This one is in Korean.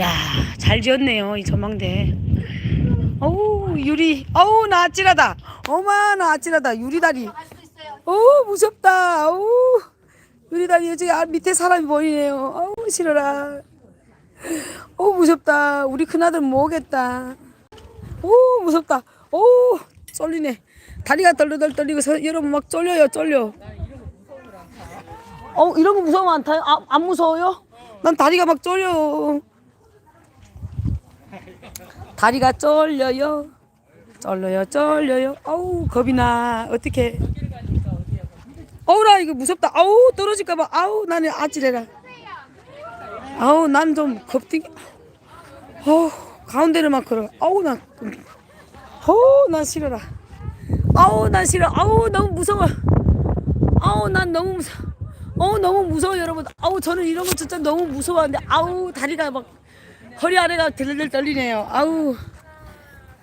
야, 잘 지었네요, 이 전망대. 어우, 유리. 어우, 나 아찔하다. 어마, 나 아찔하다. 유리다리. 어우, 무섭다. 어우, 유리다리. 여기 아, 밑에 사람이 보이네요. 어우, 싫어라. 어우, 무섭다. 우리 큰아들 못 오겠다. 오, 무섭다. 오, 쫄리네. 다리가 떨리덜 떨리고, 서, 여러분 막 쫄려요, 쫄려. 어, 이런 거 무서우면 안 타요? 아, 안 무서워요? 난 다리가 막 쫄려. 다리가 쫄려요. 쫄려요, 쫄려요. 아우, 겁이 나. 어떡해. 어우라, 이거 무섭다. 아우, 떨어질까봐. 아우, 나는 아찔해라. 아우, 난 좀 겁띵. 어우, 가운데로만 걸어. 아우, 난. 어우, 난 싫어라. 아우, 난 싫어. 아우, 너무 무서워. 아우, 난 너무 무서워. 어우, 너무 무서워, 여러분. 아우, 저는 이런 거 진짜 너무 무서워하는데, 아우, 다리가 막, 허리 아래가 들들 떨리네요. 아우.